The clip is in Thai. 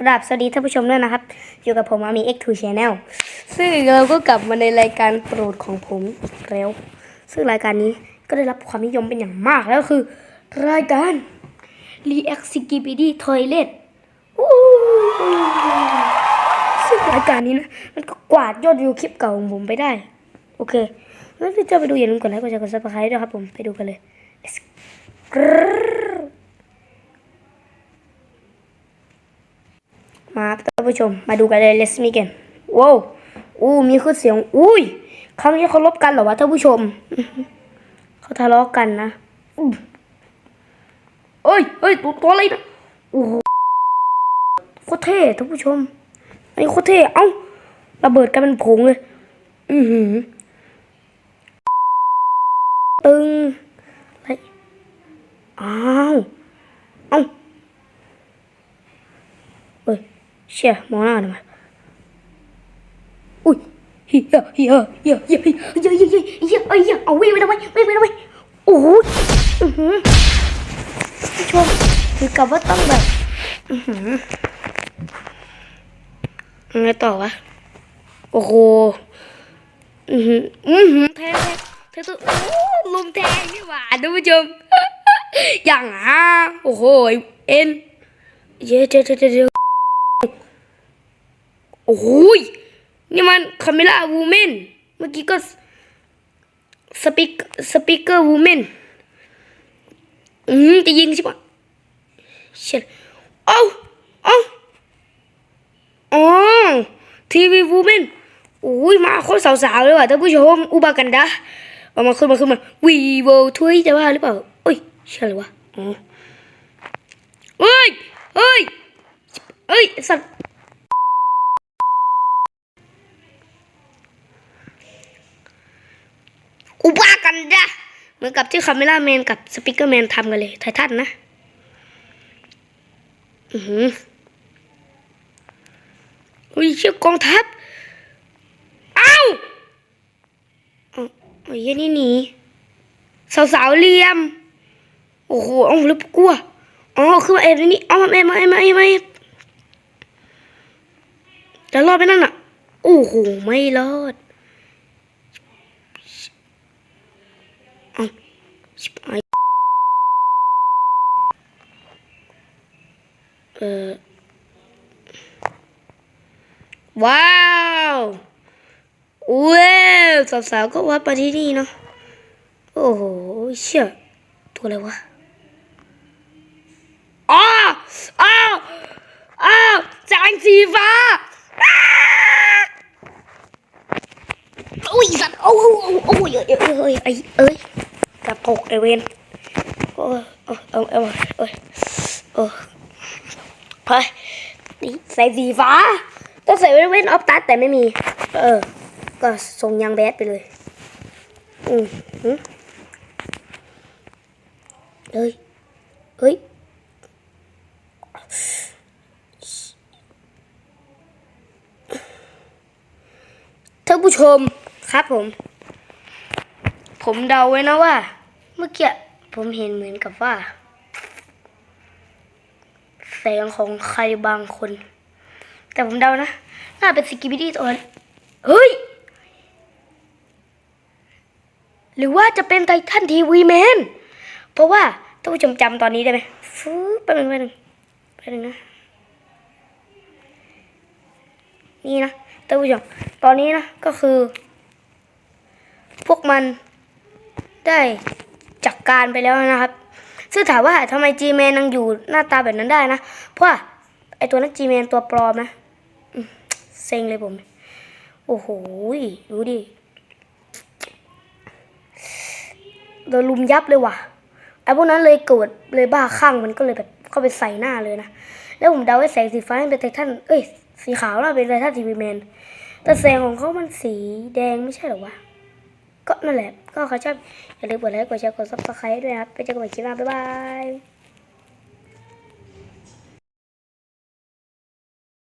กราบสวัสดีท่านผู้ชมด้วยนะครับ อยู่กับผมอามี X2 Channel ซึ่งเราก็กลับมาในรายการโปรดของผมอีกแล้ว ซึ่งรายการนี้ก็ได้รับความนิยมเป็นอย่างมากแล้วคือ รายการ React s k i p i d y Toilet ซึ่งรายการนี้นะ มันก็กวาดยอดวิวคลิปเก่าของผมไปได้ โอเคงั้นถ้าจะไปดูอย่าลืมกดไลค์กดแชร์กด subscribe ด้วยครับผม ไปดูกันเลย Let's go มาครับท่านผู้ชม มาดูกันเลย let's meet กันว้าวอู้มีขึ้นเสียง อุ้ยครั้งนี้เขาลบกันเหรอวะท่านผู้ชม เขาทะเลาะกันนะเอ้ยเอ้ยตัวตัวอะไรนะโอ้โหโคตรเท่ท่านผู้ชม อันนี้โคตรเท่ เอ้า ระเบิดกันเป็นผงเลย อือหือ ตึงอะไรอ้าว เอ้าเอ้ย เชี่ยมองหน้าทำไมอุ้ยเฮียเฮียเฮียเฮียเฮียเฮียเฮียเฮียเฮียเอาวิ่งไปทำไมวิ่งไปทำไมโอ้โหอือหือผู้ชมคือกับว่าต้องแบบอือหือไงต่อวะโอ้โหอือหืออือหือแทงแทงตัวโอ้ลุมแทงนี่หว่าท่านผู้ชมอย่างอะโอ้โหเอ็นเย้เจ๊เจ๊เจ๊เจ๊ โอ้โหยนี่มันคาเมล่าวูแมนเมื่อกี้ก็สปีกสปีกเกอร์วูแมนอืมจะยิงใช่ปะเชิดเอ้าเอาอ๋อทีวีวูแมนโอ้ยมาคตรสาวๆเลยว่ะท่านผู้ชมอุบากันดาเอามาขึ้นมาขึ้นมาวีโวทวีจะว่าหรือเปล่าเอ้ยใช่เลยวะอ๋อเอ้ยเอ้ยเอ้ยสัตว์ อุบากันดะเหมือนกับที่คาเมล่าแมนกับสปิเกอร์แมนทำกันเลยไททันนะ อือหืออุ้ยเชือกกองทัพอ้าวเอาไอ้เหี้ยนี่หนีสาวๆเลี่ยม โอ้โหอ้าแล้วกลัวอ๋อคือมาเอ็มนี่เอามาเอ็มมาเอ็มมาเอ็มมาเอ็มแล้วรอดไปนั่นอะ โอ้โห ไม่รอด ชิบหาย เออว้าวเว้าวสาวๆก็วัดมาที่นี่เนาะ โอ้โห เชี่ย ตัวอะไรวะอ้าวอ้าวอ้างสีฟ้าอุ้ยสัตว์โอ้โหโอ้โอ้ยเอ้ยเอ้ยเอ้ยเอ้ยกระปกไอเวนโอ้ยโอ้เอาเอาโอ้ยโอ้ เฮ้นี่ใส่สีฟ้า ต้องใส่เว้นออฟตัสแต่ไม่มี เออ ก็ทรงยังแบดไปเลย อืมเฮ้ย เฮ้ยท่านผู้ชมครับผม ผมเดาไว้นะว่า เมื่อกี้ผมเห็นเหมือนกับว่า งของใครบางคน แต่ผมเดานะ น่าเป็นสกิบิดี้ตัวนเฮ้ย หรือว่าจะเป็นไททันทีวีแมน เพราะว่าท่านผู้ชมจำตอนนี้ได้ไหมฟื้ไปหนึ่งไปหนึ่งไปหนึ่งนะ นี่นะท่านผู้ชม ตอนนี้นะ ก็คือ พวกมันได้จัดกการไปแล้วนะครับ ซึ่งถามว่าทำไม G-Man ยังอยู่หน้าตาแบบนั้นได้นะ เพราะไอตัวนั้น G-Man ตัวปลอมนะเซ็งเลยผม โอ้โหดูดิโดนลุมยับเลยว่ะไอพวกนั้นเลยโกรธเลยบ้าคลั่งมันก็เลยแบบเข้าไปใส่หน้าเลยนะ แล้วผมเดาไว้แสงสีฟ้าเป็นไททันเอ้ยสีขาวน่าเป็นไททันทีวีแมนแต่แสงของเขามันสีแดงไม่ใช่หรอวะ ก็นั่นแหละ ก็ใครชอบอย่าลืมกดไลค์กดแชร์กดซับสไครต์ด้วยนะครับไปเจอกันใหม่คลิปหน้าบ๊ายบาย